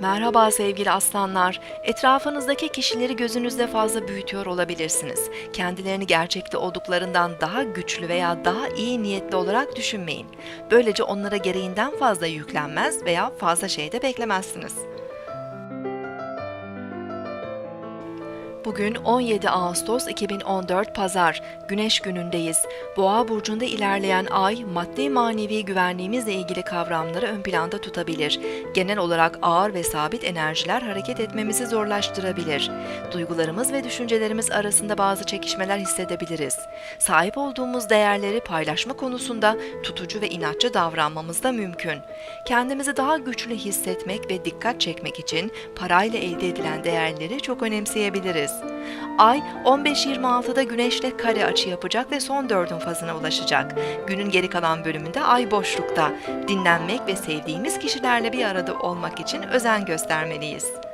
Merhaba sevgili aslanlar. Etrafınızdaki kişileri gözünüzde fazla büyütüyor olabilirsiniz. Kendilerini gerçekte olduklarından daha güçlü veya daha iyi niyetli olarak düşünmeyin. Böylece onlara gereğinden fazla yüklenmez veya fazla şey de beklemezsiniz. Bugün 17 Ağustos 2014 Pazar, Güneş günündeyiz. Boğa burcunda ilerleyen ay, maddi manevi güvenliğimizle ilgili kavramları ön planda tutabilir. Genel olarak ağır ve sabit enerjiler hareket etmemizi zorlaştırabilir. Duygularımız ve düşüncelerimiz arasında bazı çekişmeler hissedebiliriz. Sahip olduğumuz değerleri paylaşma konusunda tutucu ve inatçı davranmamız da mümkün. Kendimizi daha güçlü hissetmek ve dikkat çekmek için parayla elde edilen değerleri çok önemseyebiliriz. Ay 15-26'da Güneş'le kare açı yapacak ve son dördün fazına ulaşacak. Günün geri kalan bölümünde Ay boşlukta. Dinlenmek ve sevdiğimiz kişilerle bir arada olmak için özen göstermeliyiz.